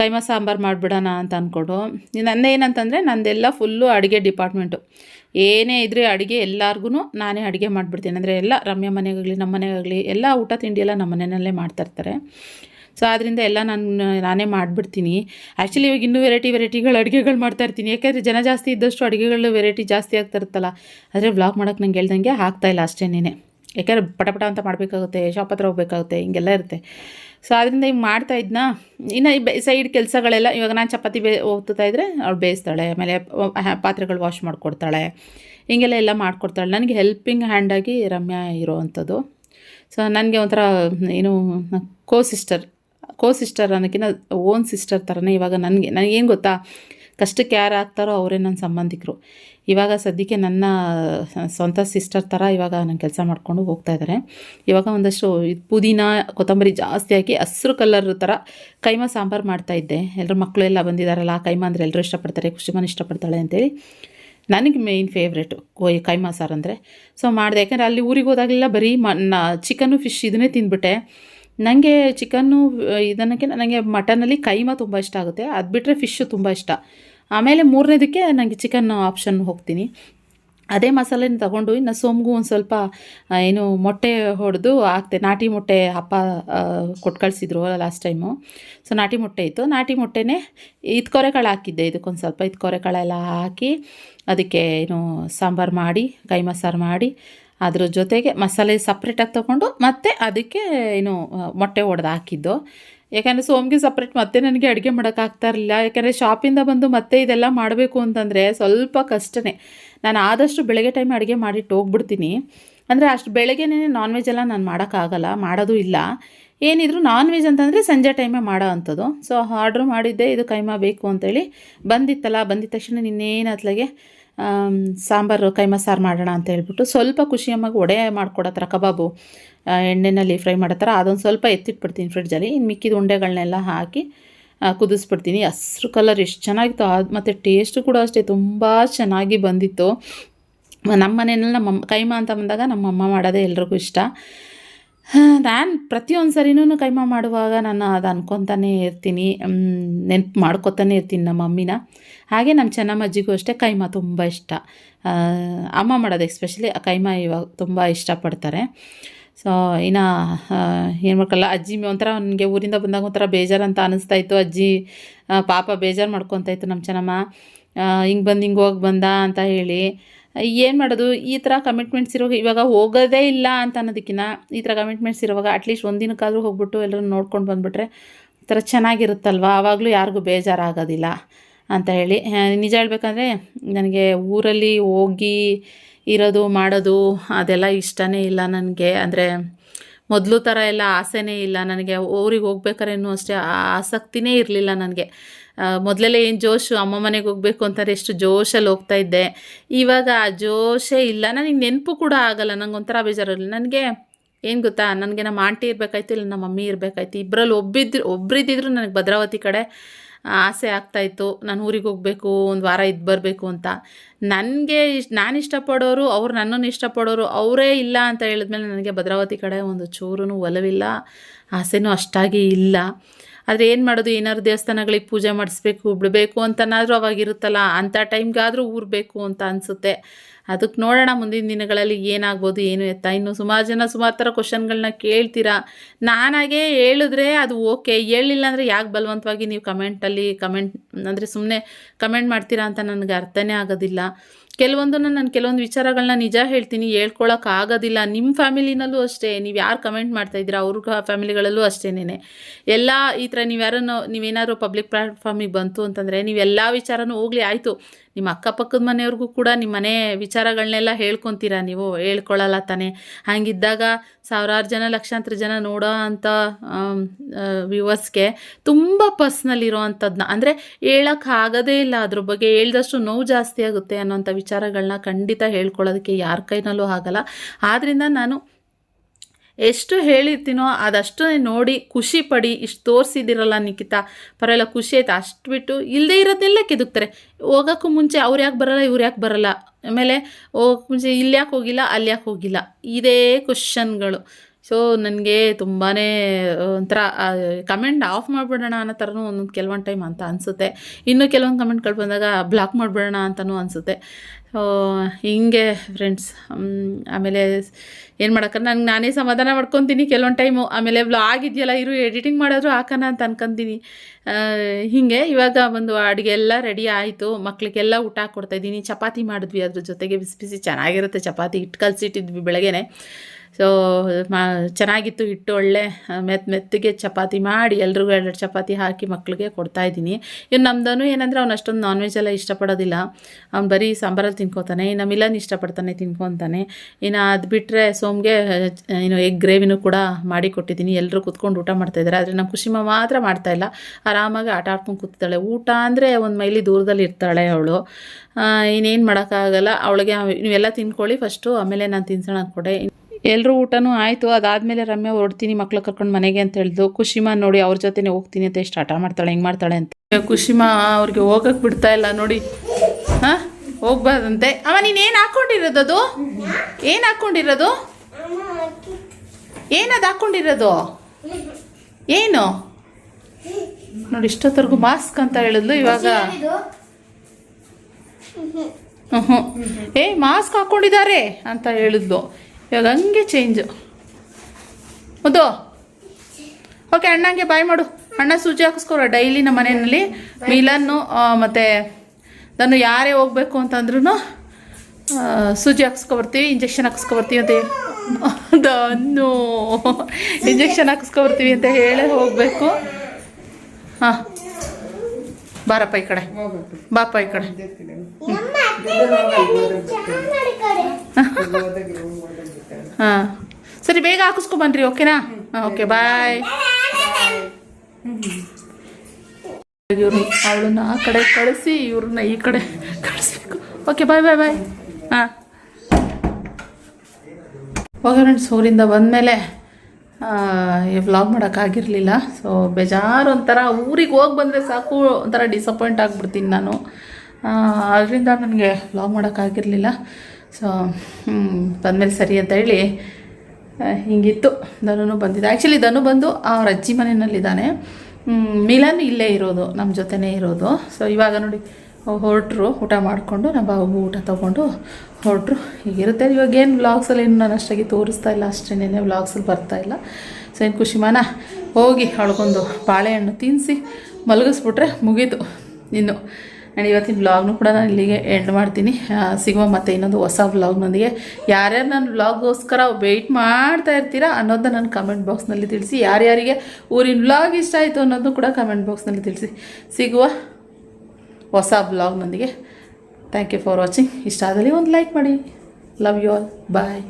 ಕೈಮ ಸಾಂಬಾರು ಮಾಡಿಬಿಡೋಣ ಅಂತ ಅಂದ್ಕೊಂಡು ನಂದೇನಂತಂದರೆ ನಂದೆಲ್ಲ ಫುಲ್ಲು ಅಡುಗೆ ಡಿಪಾರ್ಟ್ಮೆಂಟು ಏನೇ ಇದ್ರೆ ಅಡುಗೆ ಎಲ್ಲರಿಗೂ ನಾನೇ ಅಡುಗೆ ಮಾಡಿಬಿಡ್ತೀನಿ. ಅಂದರೆ ಎಲ್ಲ ರಮ್ಯಾ ಮನೆಗಾಗಲಿ, ನಮ್ಮ ಮನೆಗಾಗಲಿ ಎಲ್ಲ ಊಟ ತಿಂಡಿ ಎಲ್ಲ ನಮ್ಮ ಮನೆಯಲ್ಲೇ ಮಾಡ್ತಾಯಿರ್ತಾರೆ ಸೊ ಆದ್ದರಿಂದ ಎಲ್ಲ ನಾನು, ನಾನೇ ಮಾಡಿಬಿಡ್ತೀನಿ. ಆ್ಯಕ್ಚುಲಿ ಇವಾಗ ಇನ್ನೂ ವೆರೈಟಿ ವೆರೈಟಿಗಳು ಅಡುಗೆಗಳು ಮಾಡ್ತಾ ಇರ್ತೀನಿ. ಯಾಕೆಂದರೆ ಜನ ಜಾಸ್ತಿ ಇದ್ದಷ್ಟು ಅಡುಗೆಗಳು ವೆರೈಟಿ ಜಾಸ್ತಿ ಆಗ್ತಾ ಆದರೆ ವ್ಲಾಗ್ ಮಾಡೋಕ್ಕೆ ನಂಗೆ ಹೇಳ್ದಂಗೆ ಆಗ್ತಾಯಿಲ್ಲ ಅಷ್ಟೇನೇ ಯಾಕೆಂದ್ರೆ ಪಟ ಪಟ ಅಂತ ಮಾಡಬೇಕಾಗುತ್ತೆ ಶಾಪ್ ಹತ್ರ ಹೋಗ್ಬೇಕಾಗುತ್ತೆ, ಹಿಂಗೆಲ್ಲ ಇರುತ್ತೆ. ಸೊ ಅದರಿಂದ ಈಗ ಮಾಡ್ತಾ ಇದ್ನ, ಇನ್ನು ಈ ಸೈಡ್ ಕೆಲಸಗಳೆಲ್ಲ, ಇವಾಗ ನಾನು ಚಪಾತಿ ಬೇ ಹೋಗ್ತಾ ಇದ್ದರೆ ಅವಳು ಬೇಯಿಸ್ತಾಳೆ, ಆಮೇಲೆ ಪಾತ್ರೆಗಳು ವಾಶ್ ಮಾಡಿಕೊಡ್ತಾಳೆ, ಹಿಂಗೆಲ್ಲ ಎಲ್ಲ ಮಾಡಿಕೊಡ್ತಾಳೆ. ನನಗೆ ಹೆಲ್ಪಿಂಗ್ ಹ್ಯಾಂಡಾಗಿ ರಮ್ಯಾ ಇರೋ ಅಂಥದ್ದು ಸೊ ನನಗೆ ಒಂಥರ, ಏನು ಕೋ ಸಿಸ್ಟರ್ ಕೋ ಸಿಸ್ಟರ್ ಅನ್ನೋಕ್ಕಿಂತ ಓನ್ ಸಿಸ್ಟರ್ ಥರನೇ ಇವಾಗ ನನಗೆ, ನನಗೇನು ಗೊತ್ತಾ ಕಷ್ಟಕ್ಕೆ ಯಾರು ಆಗ್ತಾರೋ ಅವರೇ ನನ್ನ ಸಂಬಂಧಿಕರು. ಇವಾಗ ಸದ್ಯಕ್ಕೆ ನನ್ನ ಸ್ವಂತ ಸಿಸ್ಟರ್ ಥರ ಇವಾಗ ನಾನು ಕೆಲಸ ಮಾಡಿಕೊಂಡು ಹೋಗ್ತಾ ಇದ್ದಾರೆ ಇವಾಗ ಒಂದಷ್ಟು ಇದು ಪುದೀನ, ಕೊತ್ತಂಬರಿ ಜಾಸ್ತಿ ಹಾಕಿ ಹಸಿರು ಕಲರ್ ಥರ ಕೈಮಾ ಸಾಂಬಾರು ಮಾಡ್ತಾಯಿದ್ದೆ ಎಲ್ಲರ ಮಕ್ಕಳು ಎಲ್ಲ ಬಂದಿದ್ದಾರಲ್ಲ ಆ ಕೈಮಾ ಅಂದರೆ ಎಲ್ಲರೂ ಇಷ್ಟಪಡ್ತಾರೆ ಖುಷಿಮನ್ ಇಷ್ಟಪಡ್ತಾಳೆ ಅಂತೇಳಿ. ನನಗೆ ಮೇಯ್ನ್ ಫೇವ್ರೆಟು ಕೋಯ್ ಕೈಮಾ ಸಾರು ಅಂದರೆ. ಸೊ ಮಾಡಿದೆ, ಯಾಕಂದರೆ ಅಲ್ಲಿ ಊರಿಗೆ ಹೋದಾಗಲೆಲ್ಲ ಬರೀ ಮ ಚಿಕನ್ನು ಫಿಶ್ ಇದನ್ನೇ ತಿಂದ್ಬಿಟ್ಟೆ. ನನಗೆ ಚಿಕನ್ನು ಇದನ್ನಕ್ಕೆ ನನಗೆ ಮಟನಲ್ಲಿ ಕೈಮಾ ತುಂಬ ಇಷ್ಟ ಆಗುತ್ತೆ. ಅದು ಬಿಟ್ಟರೆ ಫಿಶ್ಶು ತುಂಬ ಇಷ್ಟ. ಆಮೇಲೆ ಮೂರನೇದಕ್ಕೆ ನನಗೆ ಚಿಕನ್ ಆಪ್ಷನ್ ಹೋಗ್ತೀನಿ. ಅದೇ ಮಸಾಲೆನ ತಗೊಂಡು ಇನ್ನು ಸೋಮ್ಗೂ ಒಂದು ಸ್ವಲ್ಪ ಏನು ಮೊಟ್ಟೆ ಹೊಡೆದು ಹಾಕ್ತೆ, ನಾಟಿ ಮೊಟ್ಟೆ ಹಪ್ಪ ಕೊಟ್ಟು ಕಳಿಸಿದ್ರು ಲಾಸ್ಟ್ ಟೈಮು ಸೊ ನಾಟಿ ಮೊಟ್ಟೆ ಇತ್ತು. ನಾಟಿ ಮೊಟ್ಟೆನೇ ಇದ್ಕೊರೆಕಾಳು ಹಾಕಿದ್ದೆ. ಇದಕ್ಕೊಂದು ಸ್ವಲ್ಪ ಇದ್ಕೊರೆಕಾಳು ಎಲ್ಲ ಹಾಕಿ ಅದಕ್ಕೆ ಏನು ಸಾಂಬಾರು ಮಾಡಿ ಕೈ ಮಸಾರು ಮಾಡಿ, ಅದ್ರ ಜೊತೆಗೆ ಮಸಾಲೆ ಸಪ್ರೇಟಾಗಿ ತೊಗೊಂಡು ಮತ್ತೆ ಅದಕ್ಕೆ ಏನು ಮೊಟ್ಟೆ ಒಡೆದು ಹಾಕಿದ್ದು. ಯಾಕಂದರೆ ಸೋಮ್ಗೆ ಸಪ್ರೇಟ್ ಮತ್ತೆ ನನಗೆ ಅಡುಗೆ ಮಾಡೋಕ್ಕಾಗ್ತಾ ಇರಲಿಲ್ಲ ಯಾಕಂದರೆ ಶಾಪಿಂದ ಬಂದು ಮತ್ತೆ ಇದೆಲ್ಲ ಮಾಡಬೇಕು ಅಂತಂದರೆ ಸ್ವಲ್ಪ ಕಷ್ಟನೇ. ನಾನು ಆದಷ್ಟು ಬೆಳಗ್ಗೆ ಟೈಮ್ ಅಡುಗೆ ಮಾಡಿಟ್ಟು ಹೋಗ್ಬಿಡ್ತೀನಿ. ಅಂದರೆ ಅಷ್ಟು ಬೆಳಗ್ಗೆನೇ ನಾನ್ ವೆಜ್ ಎಲ್ಲ ನಾನು ಮಾಡೋಕ್ಕಾಗಲ್ಲ ಮಾಡೋದು ಇಲ್ಲ. ಏನಿದ್ರು ನಾನ್ ವೆಜ್ ಅಂತಂದರೆ ಸಂಜೆ ಟೈಮೇ ಮಾಡೋ ಅಂಥದ್ದು. ಸೊ ಆರ್ಡ್ರ್ ಮಾಡಿದ್ದೆ, ಇದು ಕೈಮಾ ಬೇಕು ಅಂತೇಳಿ ಬಂದಿತ್ತಲ್ಲ, ಬಂದಿದ ತಕ್ಷಣ ನಿನ್ನೇನು ಅತ್ಲಾಗೆ ಸಾಂಬಾರು, ಕೈಮಾ ಸಾರು ಮಾಡೋಣ ಅಂತ ಹೇಳ್ಬಿಟ್ಟು ಸ್ವಲ್ಪ ಖುಷಿಯಮ್ಮಗೆ ಒಡೆ ಮಾಡಿಕೊಡತ್ತರ ಕಬಾಬು. ಎಣ್ಣೆನಲ್ಲಿ ಫ್ರೈ ಮಾಡೋ ಅದೊಂದು ಸ್ವಲ್ಪ ಎತ್ತಿಟ್ಬಿಡ್ತೀನಿ ಫ್ರಿಡ್ಜಲ್ಲಿ ಇನ್ನು ಮಿಕ್ಕಿದ ಉಂಡೆಗಳನ್ನೆಲ್ಲ ಹಾಕಿ ಕುದಿಸ್ಬಿಡ್ತೀನಿ. ಹಸ್ರು ಕಲರ್ ಎಷ್ಟು ಚೆನ್ನಾಗಿತ್ತು. ಅದು ಮತ್ತು ಟೇಸ್ಟು ಕೂಡ ಅಷ್ಟೇ, ತುಂಬ ಚೆನ್ನಾಗಿ ಬಂದಿತ್ತು. ನಮ್ಮ ಮನೆಯಲ್ಲಿ ನಮ್ಮ ಕೈಮಾ ಅಂತ ಬಂದಾಗ ನಮ್ಮ ಅಮ್ಮ ಮಾಡೋದೇ ಎಲ್ರಿಗೂ ಇಷ್ಟ. ನಾನು ಪ್ರತಿಯೊಂದು ಸರಿನೂ ಕೈಮಾ ಮಾಡುವಾಗ ನಾನು ಅದು ಅನ್ಕೊತಾನೆ ಇರ್ತೀನಿ. ನೆನ್ಪು ಮಾಡ್ಕೊತಾನೆ ಇರ್ತೀನಿ ನಮ್ಮ ಮಮ್ಮಿನ. ಹಾಗೆ ನಮ್ಮ ಚೆನ್ನಮ್ಮಜ್ಜಿಗೂ ಅಷ್ಟೇ ಕೈಮಾ ತುಂಬ ಇಷ್ಟ. ಅಮ್ಮ ಮಾಡೋದು ಎಸ್ಪೆಷಲಿ ಕೈಮಾ ಇವಾಗ ತುಂಬ ಇಷ್ಟಪಡ್ತಾರೆ. ಸೊ ಇನ್ನು ಏನು ಮಾಡ್ಕಲ್ಲ, ಅಜ್ಜಿ ಒಂಥರ ನನಗೆ ಊರಿಂದ ಬಂದಾಗ ಒಂಥರ ಬೇಜಾರು ಅಂತ ಅನಿಸ್ತಾ ಇತ್ತು ಅಜ್ಜಿ ಪಾಪ ಬೇಜಾರು ಮಾಡ್ಕೊತಾ ಇತ್ತು ನಮ್ಮ ಚೆನ್ನಮ್ಮ ಹಿಂಗೆ ಬಂದು, ಹಿಂಗೆ ಹೋಗಿ ಬಂದ ಅಂತ ಹೇಳಿ. ಏನು ಮಾಡೋದು? ಈ ಥರ ಕಮಿಟ್ಮೆಂಟ್ಸ್ ಇರೋ ಇವಾಗ ಹೋಗೋದೇ ಇಲ್ಲ ಅಂತ ಅನ್ನೋದಕ್ಕಿಂತ ಈ ಥರ ಕಮಿಟ್ಮೆಂಟ್ಸ್ ಇರುವಾಗ ಅಟ್ಲೀಸ್ಟ್ ಒಂದಿನಕ್ಕಾದರೂ ಹೋಗ್ಬಿಟ್ಟು ಎಲ್ಲರೂ ನೋಡ್ಕೊಂಡು ಬಂದುಬಿಟ್ರೆ ಒಂಥರ ಚೆನ್ನಾಗಿರುತ್ತಲ್ವ? ಆವಾಗಲೂ ಯಾರಿಗೂ ಬೇಜಾರಾಗೋದಿಲ್ಲ. ಅಂತ ಹೇಳಿ. ನಿಜ ಹೇಳ್ಬೇಕಂದ್ರೆ ನನಗೆ ಊರಲ್ಲಿ ಹೋಗಿ ಇರೋದು, ಮಾಡೋದು ಅದೆಲ್ಲ ಇಷ್ಟನೇ ಇಲ್ಲ ನನಗೆ. ಅಂದರೆ ಮೊದಲು ಥರ ಎಲ್ಲ ಆಸೆನೇ ಇಲ್ಲ ನನಗೆ. ಊರಿಗೆ ಹೋಗ್ಬೇಕಾದ್ರೇನು ಅಷ್ಟೇ ಆಸಕ್ತಿನೇ ಇರಲಿಲ್ಲ ನನಗೆ. ಮೊದಲೆಲ್ಲ ಏನು ಜೋಶು ಅಮ್ಮ ಮನೆಗೆ ಹೋಗಬೇಕು ಅಂತಾರೆ, ಎಷ್ಟು ಜೋಶಲ್ಲಿ ಹೋಗ್ತಾ ಇದ್ದೆ. ಇವಾಗ ಆ ಜೋಶೇ ಇಲ್ಲ. ನನಗೆ ನೆನಪು ಕೂಡ ಆಗಲ್ಲ ಒಂಥರ ಬೇಜಾರಿಲ್ಲ. ನನಗೆ ಏನು ಗೊತ್ತಾ, ನನಗೆ ನಮ್ಮ ಆಂಟಿ ಇರಬೇಕಾಯ್ತು, ಇಲ್ಲ ನಮ್ಮ ಮಮ್ಮಿ ಇರಬೇಕಾಯ್ತು. ಇಬ್ಬರಲ್ಲಿ ಒಬ್ಬಿದ್ರು ಒಬ್ಬರಿದ್ದಿದ್ರು ನನಗೆ ಭದ್ರಾವತಿ ಕಡೆ ಆಸೆ ಆಗ್ತಾಯಿತ್ತು ನಾನು ಊರಿಗೆ ಹೋಗಬೇಕು, ಒಂದು ವಾರ ಇದ್ದು ಬರಬೇಕು ಅಂತ. ನನಗೆ ಇಷ್ಟ ನಾನು ಇಷ್ಟಪಡೋರು, ಅವ್ರು ನನ್ನನ್ನು ಇಷ್ಟಪಡೋರು ಅವರೇ ಇಲ್ಲ ಅಂತ ಹೇಳಿದ್ಮೇಲೆ ನನಗೆ ಭದ್ರಾವತಿ ಕಡೆ ಒಂದು ಚೂರು ಒಲವಿಲ್ಲ. ಆಸೆನೂ ಅಷ್ಟಾಗಿ ಇಲ್ಲ. ಆದರೆ ಏನು ಮಾಡೋದು? ಏನಾದ್ರು ದೇವಸ್ಥಾನಗಳಿಗೆ ಪೂಜೆ ಮಾಡಿಸ್ಬೇಕು, ಬಿಡಬೇಕು ಅಂತನಾದರೂ ಅವಾಗಿರುತ್ತಲ್ಲ ಅಂಥ ಟೈಮ್ಗಾದರೂ ಊರಬೇಕು ಅಂತ ಅನಿಸುತ್ತೆ. ಅದಕ್ಕೆ ನೋಡೋಣ ಮುಂದಿನ ದಿನಗಳಲ್ಲಿ ಏನಾಗ್ಬೋದು, ಏನು ಎತ್ತ? ಇನ್ನು ಸುಮಾರು ಜನ ಸುಮಾರು ಥರ ಕ್ವಶನ್ಗಳನ್ನ ಕೇಳ್ತೀರಾ? ನಾನಾಗೆ ಹೇಳಿದ್ರೆ ಅದು ಓಕೆ. ಹೇಳಿಲ್ಲ ಅಂದರೆ ಯಾಕೆ ಬಲವಂತವಾಗಿ ನೀವು ಕಮೆಂಟಲ್ಲಿ ಕಮೆಂಟ್ ಅಂದರೆ ಸುಮ್ಮನೆ ಕಮೆಂಟ್ ಮಾಡ್ತೀರಾ ಅಂತ ನನಗೆ ಅರ್ಥನೇ ಆಗೋದಿಲ್ಲ. ಕೆಲವೊಂದನ್ನು ನಾನು ಕೆಲವೊಂದು ವಿಚಾರಗಳನ್ನ ನಿಜ ಹೇಳ್ತೀನಿ ಹೇಳ್ಕೊಳಕ್ಕೆ ಆಗೋದಿಲ್ಲ. ನಿಮ್ಮ ಫ್ಯಾಮಿಲಿನಲ್ಲೂ ಅಷ್ಟೇ. ನೀವು ಯಾರು ಕಮೆಂಟ್ ಮಾಡ್ತಾ ಇದ್ದೀರಾ? ಅವ್ರ ಫ್ಯಾಮಿಲಿಗಳಲ್ಲೂ ಅಷ್ಟೇನೇ ಎಲ್ಲ ಈ ಥರ ನೀವು ಯಾರನ್ನು ನೀವೇನಾದ್ರು ಪಬ್ಲಿಕ್ ಪ್ಲಾಟ್ಫಾರ್ಮಿಗೆ ಬಂತು ಅಂತಂದರೆ ನೀವೆಲ್ಲ ವಿಚಾರನೂ ಹೋಗಲಿ, ಆಯಿತು. ನಿಮ್ಮ ಅಕ್ಕಪಕ್ಕದ ಮನೆಯವ್ರಿಗೂ ಕೂಡ ನಿಮ್ಮ ಮನೆ ವಿಚಾರಗಳನ್ನೆಲ್ಲ ಹೇಳ್ಕೊತೀರಾ ನೀವು? ಹೇಳ್ಕೊಳ್ಳಲ್ಲ ತಾನೇ. ಹಾಗಿದ್ದಾಗ ಸಾವಿರಾರು ಜನ, ಲಕ್ಷಾಂತರ ಜನ ನೋಡೋ ಅಂಥ ವ್ಯೂವರ್ಸ್ಗೆ ತುಂಬ ಪರ್ಸ್ನಲ್ ಇರೋವಂಥದ್ದನ್ನ ಅಂದರೆ ಹೇಳೋಕ್ಕಾಗೋದೇ ಇಲ್ಲ ಅದ್ರ ಬಗ್ಗೆ. ಹೇಳ್ದಷ್ಟು ನೋವು ಜಾಸ್ತಿ ಆಗುತ್ತೆ ಅನ್ನೋಂಥ ವಿಚಾರಗಳನ್ನ ಖಂಡಿತ ಹೇಳ್ಕೊಳ್ಳೋದಕ್ಕೆ ಯಾರ ಕೈನಲ್ಲೂ ಆಗಲ್ಲ. ಆದ್ದರಿಂದ ನಾನು ಎಷ್ಟು ಹೇಳಿರ್ತೀನೋ ಅದಷ್ಟೇ ನೋಡಿ ಖುಷಿ ಪಡಿ, ಇಷ್ಟು ತೋರಿಸಿದಿರಲ್ಲ ನಿಖಿತ. ಪರವಾಗಿಲ್ಲ, ಖುಷಿ ಆಯ್ತು. ಅಷ್ಟು ಬಿಟ್ಟು ಇಲ್ಲದೇ ಇರೋದನ್ನೆಲ್ಲ ಕೆದಕ್ತಾರೆ. ಹೋಗೋಕ್ಕೂ ಮುಂಚೆ ಅವ್ರು ಯಾಕೆ ಬರಲ್ಲ, ಇವ್ರು ಯಾಕೆ ಬರಲ್ಲ. ಆಮೇಲೆ ಹೋಗೋಕ್ಕೆ ಮುಂಚೆ ಇಲ್ಲಿ ಯಾಕೆ ಹೋಗಿಲ್ಲ, ಅಲ್ಲಿ ಯಾಕೆ ಹೋಗಿಲ್ಲ. ಇದೇ ಕ್ವಶನ್ಗಳು ಸೊ ನನಗೆ ತುಂಬಾ ಒಂಥರ ಕಮೆಂಟ್ ಆಫ್ ಮಾಡಿಬಿಡೋಣ ಅನ್ನೋ ಥರನೂ ಒಂದೊಂದು ಕೆಲವೊಂದು ಟೈಮ್ ಅಂತ ಅನಿಸುತ್ತೆ. ಇನ್ನು ಕೆಲವೊಂದು ಕಮೆಂಟ್ಗಳು ಬಂದಾಗ ಬ್ಲಾಕ್ ಮಾಡಿಬಿಡೋಣ ಅಂತಲೂ ಅನಿಸುತ್ತೆ. ಹಿಂಗೆ ಫ್ರೆಂಡ್ಸ್ ಆಮೇಲೆ ಏನು ಮಾಡೋಕ್ಕ ನಂಗೆ ನಾನೇ ಸಮಾಧಾನ ಮಾಡ್ಕೊತೀನಿ ಕೆಲವೊಂದು ಟೈಮು ಆಮೇಲೆ ಬ್ಲಾಗ್ ಇದೆಯಲ್ಲ ಇರು ಎಡಿಟಿಂಗ್ ಮಾಡೋದ್ರು ಹಾಕೋಣ ಅಂತ ಅನ್ಕೊಂತೀನಿ. ಹೀಗೆ ಇವಾಗ ಒಂದು ಅಡುಗೆ ಎಲ್ಲ ರೆಡಿ ಆಯಿತು. ಮಕ್ಕಳಿಗೆಲ್ಲ ಊಟ ಕೊಡ್ತಾಯಿದ್ದೀನಿ ಚಪಾತಿ ಮಾಡಿದ್ವಿ ಅದ್ರ ಜೊತೆಗೆ ಬಿಸಿ ಬಿಸಿ ಚೆನ್ನಾಗಿರುತ್ತೆ. ಚಪಾತಿ ಹಿಟ್ಟು ಕಲಸಿಟ್ಟಿದ್ವಿ ಬೆಳಗ್ಗೆನೆ. ಸೊ ಮಾ, ಚೆನ್ನಾಗಿತ್ತು, ಹಿಟ್ಟು ಒಳ್ಳೆ ಮೆತ್ ಮೆತ್ತಗೆ ಚಪಾತಿ ಮಾಡಿ, ಎಲ್ರಿಗೂ ಎರಡು ಚಪಾತಿ ಹಾಕಿ ಮಕ್ಕಳಿಗೆ ಕೊಡ್ತಾಯಿದ್ದೀನಿ ಇನ್ನು ನಮ್ದನು ಏನಂದರೆ, ಅವ್ನು ಅಷ್ಟೊಂದು ನಾನ್ ವೆಜ್ ಎಲ್ಲ ಇಷ್ಟಪಡೋದಿಲ್ಲ. ಅವ್ನು ಬರೀ ಸಾಂಬಾರಲ್ಲಿ ತಿನ್ಕೋತಾನೆ, ಇನ್ನು ಮಿಲನ್ ಇಷ್ಟಪಡ್ತಾನೆ, ತಿನ್ಕೊತಾನೆ. ಇನ್ನು ಅದು ಬಿಟ್ಟರೆ ಸೋಮ್ಗೆ ಏನು ಎಗ್ ಗ್ರೇವಿನೂ ಕೂಡ ಮಾಡಿ ಕೊಟ್ಟಿದ್ದೀನಿ. ಎಲ್ಲರೂ ಕುತ್ಕೊಂಡು ಊಟ ಮಾಡ್ತಾಯಿದ್ದಾರೆ ಆದರೆ ನಮ್ಮ ಖುಷಿಮ ಮಾತ್ರ ಮಾಡ್ತಾಯಿಲ್ಲ ಆರಾಮಾಗಿ ಆಟ ಆಡ್ಕೊಂಡು ಕೂತಿದ್ದಾಳೆ. ಊಟ ಅಂದರೆ ಒಂದು ಮೈಲಿ ದೂರದಲ್ಲಿ ಇರ್ತಾಳೆ ಅವಳು. ಇನ್ನೇನು ಮಾಡೋಕ್ಕಾಗಲ್ಲ. ಅವಳಿಗೆ ನೀವೆಲ್ಲ ತಿನ್ಕೊಳ್ಳಿ. ಫಸ್ಟು ಆಮೇಲೆ ನಾನು ತಿನ್ಸೋಣ ಕೊಡೆ ಎಲ್ಲರೂ ಊಟನೂ ಆಯಿತು, ಅದಾದಮೇಲೆ ರಮ್ಯ ಹೊರಡ್ತೀನಿ ಮಕ್ಳು ಕರ್ಕೊಂಡು ಮನೆಗೆ ಅಂತ ಹೇಳ್ದು ಖುಷಿಮಾ ನೋಡಿ ಅವ್ರ ಜೊತೆನೆ ಹೋಗ್ತೀನಿ ಅಂತ ಎಷ್ಟು ಆಟ ಮಾಡ್ತಾಳೆ, ಹೆಂಗೆ ಮಾಡ್ತಾಳೆ ಅಂತ. ಖುಷಿಮಾ ಅವ್ರಿಗೆ ಹೋಗಕ್ಕೆ ಬಿಡ್ತಾ ಇಲ್ಲ, ನೋಡಿ. ಹಾಂ? ಹೋಗ್ಬಾರ್ದಂತೆ. ಅವ ನೀನು ಏನು ಹಾಕ್ಕೊಂಡಿರೋದು ಅದು? ಏನು ಹಾಕ್ಕೊಂಡಿರೋದು ಏನದು ಹಾಕ್ಕೊಂಡಿರೋದು ಏನು? ನೋಡಿ, ಇಷ್ಟೊತ್ತರೆಗೂ ಮಾಸ್ಕ್ ಅಂತ ಹೇಳಿದ್ಲು ಇವಾಗ. ಹ್ಞೂ ಹ್ಞೂ ಏ ಮಾಸ್ಕ್ ಹಾಕ್ಕೊಂಡಿದ್ದಾರೆ ಅಂತ ಹೇಳಿದ್ಲು. ಇವಾಗ ಹಂಗೆ ಚೇಂಜು ಹೌದು ಓಕೆ ಅಣ್ಣಂಗೆ ಬಾಯ್ ಮಾಡು. ಅಣ್ಣ ಸೂಜಿ ಹಾಕಿಸ್ಕೊರ ಡೈಲಿ ನಮ್ಮ ಮನೆಯಲ್ಲಿ. ಮಿಲನ್ನು ಮತ್ತು ನಾನು ಯಾರೇ ಹೋಗ್ಬೇಕು ಅಂತಂದ್ರೂ ಸೂಜಿ ಹಾಕ್ಸ್ಕೊಬರ್ತೀವಿ ಇಂಜೆಕ್ಷನ್ ಹಾಕ್ಸ್ಕೊಬರ್ತೀವಿ ಅಂತ *laughs* ದನ್ನು ಇಂಜೆಕ್ಷನ್ ಹಾಕ್ಸ್ಕೊಬರ್ತೀವಿ ಅಂತ ಹೇಳೇ ಹೋಗಬೇಕು. ಹಾಂ. ಬಾರಪ್ಪ ಈ ಕಡೆ. ಬಾಪ ಈ ಕಡೆ. *laughs* ಹಾಂ. ಸರಿ, ಬೇಗ ಹಾಕಿಸ್ಕೊಂಬನ್ರಿ ಓಕೆನಾ ಓಕೆ ಬಾಯ್ ಇವ್ರನ್ನ ಅವಳನ್ನ ಆ ಕಡೆ ಕಳಿಸಿ ಇವ್ರನ್ನ ಈ ಕಡೆ ಕಳಿಸ್ಬೇಕು. ಓಕೆ ಬಾಯ್ ಬಾಯ್ ಬಾಯ್ ಹಾಂ. ಓಕೆ ಫ್ರೆಂಡ್ಸ್ ಊರಿಂದ ಬಂದಮೇಲೆ ವ್ಲಾಗ್ ಮಾಡೋಕ್ಕಾಗಿರಲಿಲ್ಲ. ಸೊ ಬೇಜಾರು ಒಂಥರ, ಊರಿಗೆ ಹೋಗಿ ಬಂದರೆ ಸಾಕು ಒಂಥರ ಡಿಸಪಾಯಿಂಟ್ ಆಗಿಬಿಡ್ತೀನಿ ನಾನು. ಅದರಿಂದ ನನಗೆ ವ್ಲಾಗ್ ಮಾಡೋಕ್ಕಾಗಿರಲಿಲ್ಲ. ಸೊ ಬಂದಮೇಲೆ ಸರಿ ಅಂತ ಹೇಳಿ ಹಿಂಗಿತ್ತು. ಧನು ಬಂದಿದ್ದ ಆ್ಯಕ್ಚುಲಿ ಧನು ಬಂದು ಅವ್ರ ಅಜ್ಜಿ ಮನೆಯಲ್ಲಿದ್ದಾನೆ. ಮಿಲನ್ ಇಲ್ಲೇ ಇರೋದು ನಮ್ಮ ಜೊತೆನೇ ಇರೋದು. ಸೊ ಇವಾಗ ನೋಡಿ, ಹೊರಟ್ರು, ಊಟ ಮಾಡಿಕೊಂಡು, ನಮ್ಮ ಬಾಬು ಊಟ ತೊಗೊಂಡು ಹೊರಟ್ರು. ಹೀಗಿರುತ್ತೆ. ಇವಾಗ ಏನು ವ್ಲಾಗ್ಸಲ್ಲಿ ಏನು ನಾನು ಅಷ್ಟಾಗಿ ತೋರಿಸ್ತಾ ಇಲ್ಲ ಅಷ್ಟೇನೇ ವ್ಲಾಗ್ಸಲ್ಲಿ ಬರ್ತಾ ಇಲ್ಲ. ಸೊ ಏನು ಖುಷಿಮಾನ ಹೋಗಿ ಅಳ್ಕೊಂಡು ಬಾಳೆಹಣ್ಣು ತಿನ್ನಿಸಿ ಮಲಗಿಸ್ಬಿಟ್ರೆ ಮುಗೀತು ಇನ್ನು. ಆ್ಯಂಡ್ ಇವತ್ತಿನ ವ್ಲಾಗ್ನು ಕೂಡ ನಾನು ಇಲ್ಲಿಗೆ ಎಂಡ್ ಮಾಡ್ತೀನಿ. ಸಿಗುವ ಮತ್ತೆ ಇನ್ನೊಂದು ಹೊಸ ವ್ಲಾಗ್ನೊಂದಿಗೆ ಯಾರ್ಯಾರು ನನ್ನ ವ್ಲಾಗ್ಗೋಸ್ಕರ ವೆಯ್ಟ್ ಮಾಡ್ತಾ ಇರ್ತೀರಾ ಅನ್ನೋದನ್ನ ನನ್ನ ಕಮೆಂಟ್ ಬಾಕ್ಸ್ನಲ್ಲಿ ತಿಳಿಸಿ. ಯಾರ್ಯಾರಿಗೆ ಊರಿನ ವ್ಲಾಗ್ ಇಷ್ಟ ಆಯಿತು ಅನ್ನೋದನ್ನು ಕೂಡ ಕಮೆಂಟ್ ಬಾಕ್ಸ್ನಲ್ಲಿ ತಿಳಿಸಿ. ಸಿಗುವ ಹೊಸ ಬ್ಲಾಗ್ನೊಂದಿಗೆ ಥ್ಯಾಂಕ್ ಯು ಫಾರ್ ವಾಚಿಂಗ್ ಇಷ್ಟ ಆದಲ್ಲಿ ಒಂದು ಲೈಕ್ ಮಾಡಿ. Love you all bye